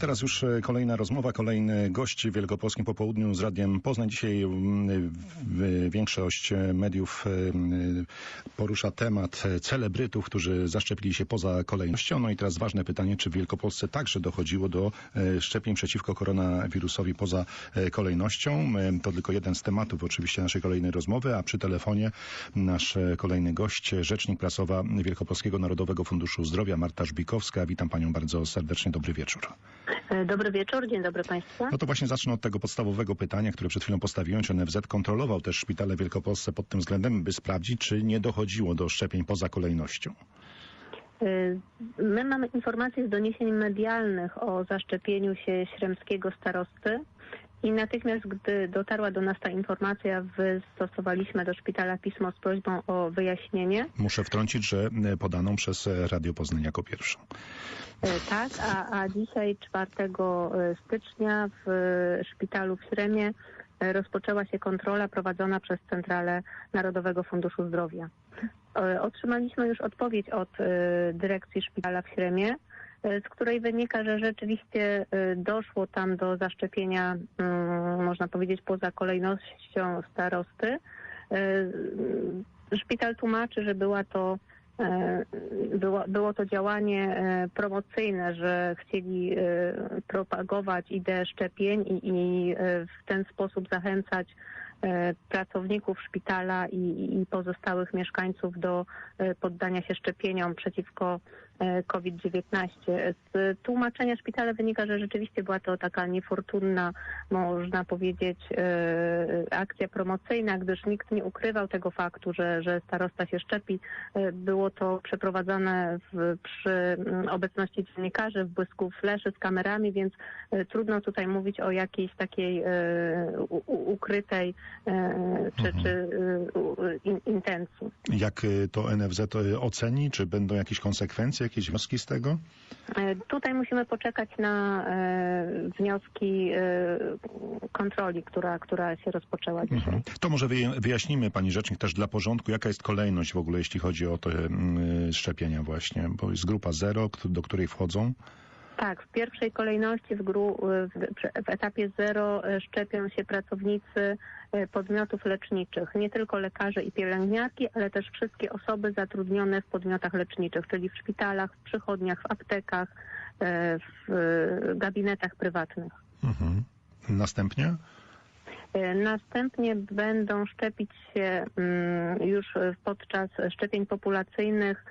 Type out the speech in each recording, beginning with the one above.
Teraz już e, kolejna rozmowa, kolejny gość w Wielkopolskim Popołudniu z Radiem Poznań. Dzisiaj mm, większość mediów e, m, porusza temat celebrytów, którzy zaszczepili się poza kolejnością. No i teraz ważne pytanie, czy w Wielkopolsce także dochodziło do e, szczepień przeciwko koronawirusowi poza kolejnością. To tylko jeden z tematów oczywiście naszej kolejnej rozmowy, a przy telefonie nasz kolejny gość, rzecznik prasowa Wielkopolskiego Narodowego Funduszu Zdrowia, Marta Żbikowska. Witam panią bardzo serdecznie, dobry wieczór. E, Dobry wieczór, dzień dobry Państwu. No to właśnie zacznę od tego podstawowego pytania, które przed chwilą postawiłem. Czy NFZ kontrolował też szpitale w Wielkopolsce pod tym względem, by sprawdzić, czy nie dochodziło do szczepień poza kolejnością? E, My mamy informacje z doniesień medialnych o zaszczepieniu się śremskiego starosty i natychmiast, gdy dotarła do nas ta informacja, wystosowaliśmy do szpitala pismo z prośbą o wyjaśnienie. Muszę wtrącić, że e, podaną przez e, Radio Poznań jako pierwszą. E, Tak, a, a dzisiaj 4 stycznia w szpitalu w Śremie rozpoczęła się kontrola prowadzona przez Centralę Narodowego Funduszu Zdrowia. Otrzymaliśmy już odpowiedź od dyrekcji szpitala w Śremie, z której wynika, że rzeczywiście e, doszło tam do zaszczepienia, mm, można powiedzieć, poza kolejnością starosty. E, Szpital tłumaczy, że była to E, było, było to działanie e, promocyjne, że chcieli e, propagować ideę szczepień i, i e, w ten sposób zachęcać e, pracowników szpitala i, i pozostałych mieszkańców do e, poddania się szczepieniom przeciwko e, COVID-19. Z tłumaczenia szpitala wynika, że rzeczywiście była to taka niefortunna, można powiedzieć, e, akcja promocyjna, gdyż nikt nie ukrywał tego faktu, że, że starosta się szczepi. E, Było to przeprowadzane w, przy mm, obecności dziennikarzy w błysku fleszy z kamerami, więc e, trudno tutaj mówić o jakiejś takiej e, ukrytej e, czy, czy e, u- in, intencji. Jak e, to NFZ e, oceni? Czy będą jakieś konsekwencje, jakieś wnioski z tego? E, Tutaj musimy poczekać na e, wnioski e, kontroli, która, która się rozpoczęła dzisiaj. Mhm. To może wyja- wyjaśnimy, pani rzecznik, też dla porządku, jaka jest kolejność w ogóle, jeśli chodzi o te mm, szczepienia właśnie, bo jest grupa zero, do której wchodzą. Tak, w pierwszej kolejności w, gru, w, w etapie zero e, szczepią się pracownicy e, podmiotów leczniczych, nie tylko lekarze i pielęgniarki, ale też wszystkie osoby zatrudnione w podmiotach leczniczych, czyli w szpitalach, w przychodniach, w aptekach, e, w gabinetach prywatnych. Mhm. Następnie? Następnie będą szczepić się mm, już podczas szczepień populacyjnych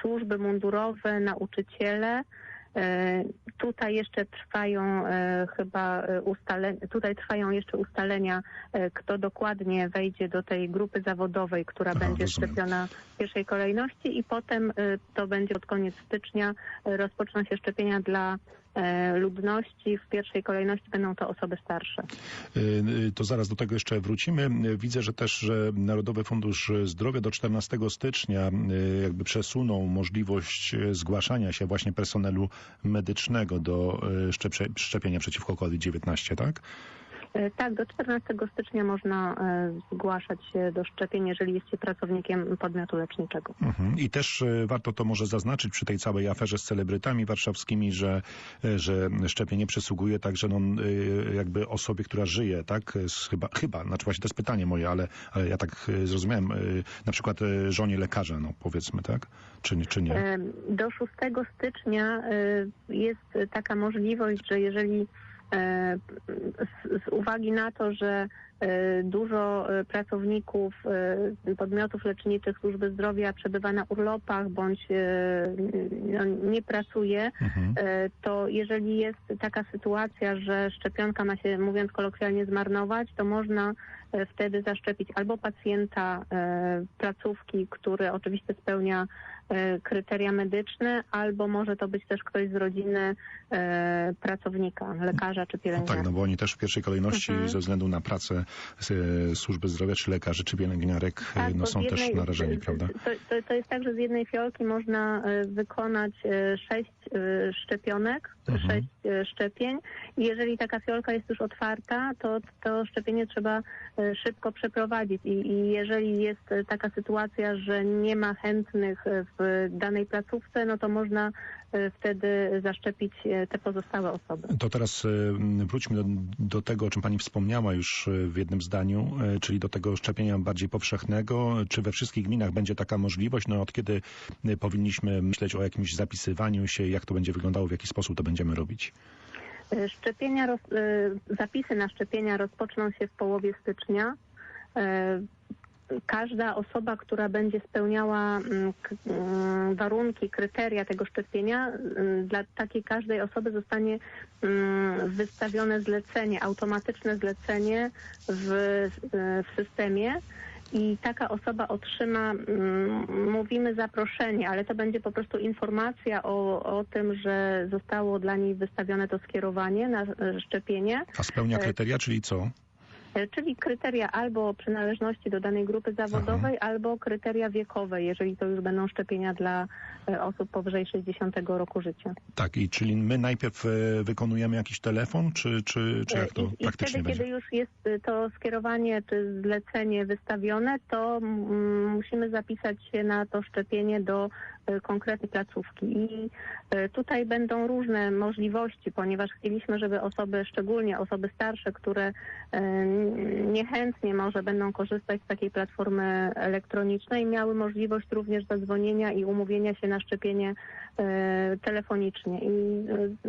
służby mundurowe, nauczyciele. E, Tutaj jeszcze trwają e, chyba e, ustalenia, tutaj trwają jeszcze ustalenia, kto dokładnie wejdzie do tej grupy zawodowej, która Aha, będzie rozumiem. szczepiona w pierwszej kolejności i potem to będzie pod koniec stycznia rozpoczną się szczepienia dla ludności. W pierwszej kolejności będą to osoby starsze. Y, y, To zaraz do tego jeszcze wrócimy. Widzę, że też że Narodowy Fundusz Zdrowia do 14 stycznia jakby przesunął możliwość zgłaszania się właśnie personelu medycznego do szczepienia przeciwko COVID-19, tak? E, Tak, do 14 stycznia można e, zgłaszać się do szczepień, jeżeli jest się pracownikiem podmiotu leczniczego. Mhm. I też y, warto to może zaznaczyć przy tej całej aferze z celebrytami warszawskimi, że, że szczepienie przysługuje także no, jakby osobie, która żyje, tak? Chyba, chyba, znaczy właśnie to jest pytanie moje, ale, ale ja tak zrozumiałem, na przykład żonie lekarza, no powiedzmy, tak? Czy, nie- czy nie? E, Do 6 stycznia e, jest taka możliwość, że jeżeli e, z, z uwagi na to, że e, dużo e, pracowników e, podmiotów leczniczych służby zdrowia przebywa na urlopach bądź e, no, nie pracuje, Mhm. E, to jeżeli jest taka sytuacja, że szczepionka ma się, mówiąc kolokwialnie, zmarnować, to można e, wtedy zaszczepić albo pacjenta e, placówki, który oczywiście spełnia e, kryteria medyczne, albo może to być też ktoś z rodziny e, pracownika, lekarza czy No pielęgniarza. tak, no bo oni też w pierwszej kolejności Mhm. ze względu na pracę e, służby zdrowia, czy lekarzy, czy pielęgniarek, e, Tak, no są z też jednej- narażeni, prawda? To, to, to jest tak, że z jednej fiolki można e, wykonać e, sześć szczepionek, Mhm. sześć szczepień. I jeżeli taka fiolka jest już otwarta, to to szczepienie trzeba szybko przeprowadzić. I, I jeżeli jest taka sytuacja, że nie ma chętnych w danej placówce, no to można wtedy zaszczepić y, te pozostałe osoby. To teraz y, wróćmy do, do tego, o czym pani wspomniała już y, w jednym zdaniu, y, czyli do tego szczepienia bardziej powszechnego. Czy we wszystkich gminach będzie taka możliwość? No od kiedy y, powinniśmy myśleć o jakimś zapisywaniu się, jak to będzie wyglądało, w jaki sposób to będziemy robić? Y, Szczepienia, roz, y, zapisy na szczepienia rozpoczną się w połowie stycznia. Y, Każda osoba, która będzie spełniała mm, mm, warunki, kryteria tego szczepienia, mm, dla takiej każdej osoby zostanie wystawione zlecenie, automatyczne zlecenie w, y, w systemie. I taka osoba otrzyma, mówimy zaproszenie, ale to będzie po prostu informacja o, o tym, że zostało dla niej wystawione to skierowanie na e, szczepienie, A spełnia E, kryteria, czyli co? E, czyli kryteria albo przynależności do danej grupy zawodowej, albo kryteria wiekowe, jeżeli to już będą szczepienia dla e, osób powyżej 60 roku życia. Tak, i czyli my najpierw y, wykonujemy jakiś telefon, czy, czy, czy jak to E, I, I praktycznie wtedy, będzie? kiedy już jest to skierowanie czy zlecenie wystawione, to mm, musimy zapisać się na to szczepienie do y, konkretnej placówki. I y, tutaj będą różne możliwości, ponieważ chcieliśmy, żeby osoby, szczególnie osoby starsze, które y, niechętnie może będą korzystać z takiej platformy elektronicznej, miały możliwość również zadzwonienia i umówienia się na szczepienie telefonicznie. I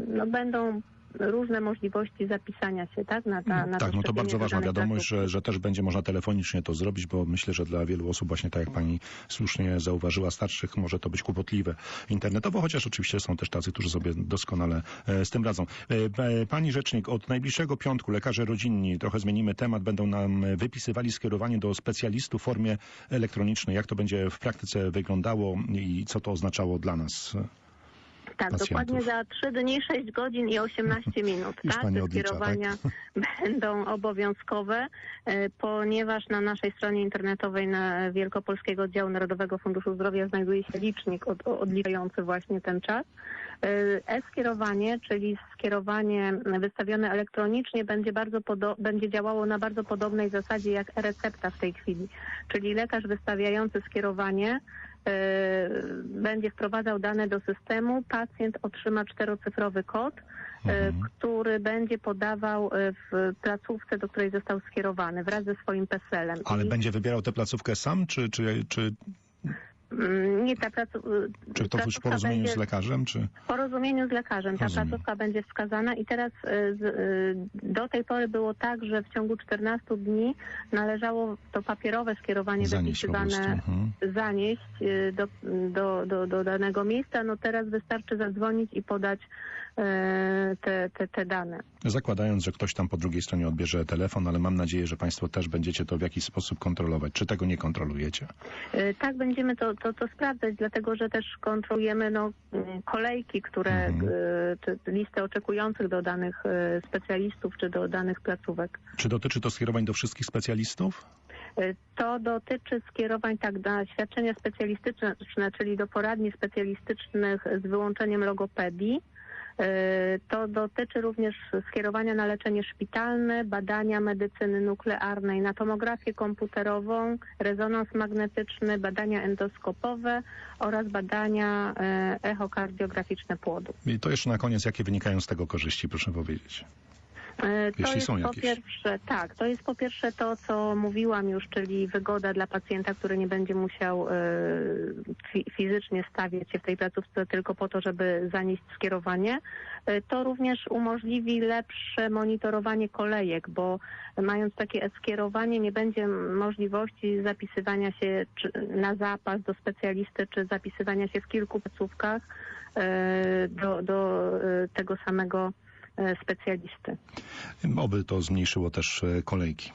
no, będą różne możliwości zapisania się, tak? Na, ta, na tak, no to bardzo ważna wiadomość, że, że też będzie można telefonicznie to zrobić, bo myślę, że dla wielu osób właśnie tak jak pani słusznie zauważyła, starszych może to być kłopotliwe internetowo, chociaż oczywiście są też tacy, którzy sobie doskonale e, z tym radzą. E, e, Pani rzecznik, od najbliższego piątku lekarze rodzinni, trochę zmienimy temat, będą nam wypisywali skierowanie do specjalistów w formie elektronicznej. Jak to będzie w praktyce wyglądało i co to oznaczało dla nas? Tak, pacjentów. dokładnie za 3 dni, 6 godzin i 18 minut. Tak? Te odlicza, skierowania będą obowiązkowe, e, ponieważ na naszej stronie internetowej na Wielkopolskiego Oddziału Narodowego Funduszu Zdrowia znajduje się licznik od, odliczający właśnie ten czas. E, E-skierowanie, czyli skierowanie wystawione elektronicznie będzie, bardzo podo- będzie działało na bardzo podobnej zasadzie jak e-recepta w tej chwili. Czyli lekarz wystawiający skierowanie będzie wprowadzał dane do systemu, pacjent otrzyma czterocyfrowy kod, e, Mhm. który będzie podawał e, w placówce, do której został skierowany wraz ze swoim PESEL-em. Ale I, będzie wybierał tę placówkę sam, czy, czy, czy, nie ta placu- czy to w porozumieniu będzie- z lekarzem, czy... W porozumieniu z lekarzem ta Rozumiem. placówka będzie wskazana i teraz y, y, do tej pory było tak, że w ciągu 14 dni należało to papierowe skierowanie Zanieść wypisywane Mhm. zanieść y, do, do, do, do danego miejsca. No teraz wystarczy zadzwonić i podać y, te, te, te dane. Zakładając, że ktoś tam po drugiej stronie odbierze telefon, ale mam nadzieję, że Państwo też będziecie to w jakiś sposób kontrolować. Czy tego nie kontrolujecie? Y, Tak, będziemy to, to, to sprawdzać, dlatego że też kontrolujemy no, kolejki, które, Mhm. y, czy listę oczekujących do danych y, specjalistów czy do danych placówek. Czy dotyczy to skierowań do wszystkich specjalistów? To dotyczy skierowań tak na świadczenia specjalistyczne, czyli do poradni specjalistycznych z wyłączeniem logopedii. Y, To dotyczy również skierowania na leczenie szpitalne, badania medycyny nuklearnej, na tomografię komputerową, rezonans magnetyczny, badania endoskopowe oraz badania y, echokardiograficzne płodu. I to jeszcze na koniec, jakie wynikają z tego korzyści, proszę powiedzieć. E, To Jeśli jest są po jakieś. pierwsze, tak, to jest po pierwsze to, co mówiłam już, czyli wygoda dla pacjenta, który nie będzie musiał fi- fizycznie stawiać się w tej placówce tylko po to, żeby zanieść skierowanie. E, To również umożliwi lepsze monitorowanie kolejek, bo mając takie e-skierowanie nie będzie możliwości zapisywania się czy, na zapas do specjalisty, czy zapisywania się w kilku placówkach e, do, do e, tego samego specjalisty. Oby to zmniejszyło też e, kolejki.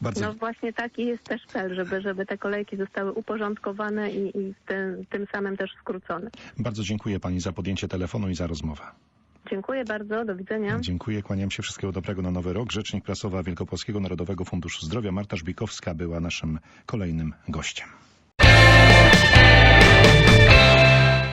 Bardzo No właśnie taki jest też cel, żeby, żeby te kolejki zostały uporządkowane i, i tym, tym samym też skrócone. Bardzo dziękuję Pani za podjęcie telefonu i za rozmowę. Dziękuję bardzo, do widzenia. Dziękuję, kłaniam się. Wszystkiego dobrego na nowy rok. Rzecznik prasowa Wielkopolskiego Narodowego Funduszu Zdrowia Marta Żbikowska była naszym kolejnym gościem.